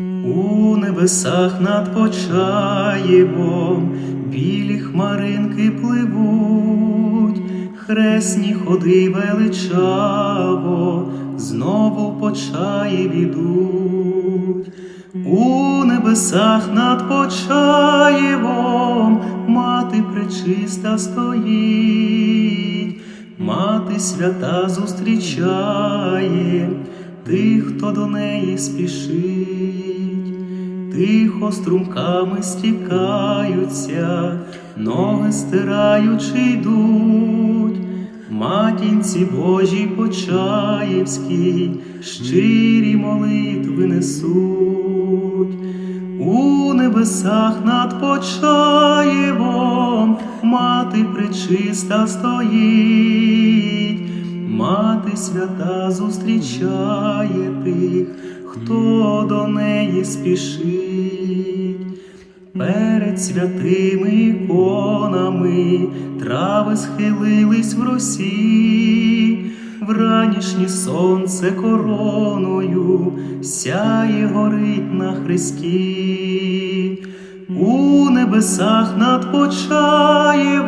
У небесах над Почаєвом білі хмаринки пливуть, хресні ходи величаво, знову в Почаєв ідуть. У небесах над Почаєвом мати пречиста стоїть, мати свята зустрічає тих, хто до неї спішить, тихо струмками стікаються, ноги стираючи йдуть, матінці Божій Почаївській, щирі молитви несуть. У небесах над Почаєвом мати пречиста стоїть, мати свята зустрічає тих, хто до неї спішить. Перед святими іконами трави схилились в росі, вранішнє сонце короною сяє горить на хресті, у небесах над Почаєвом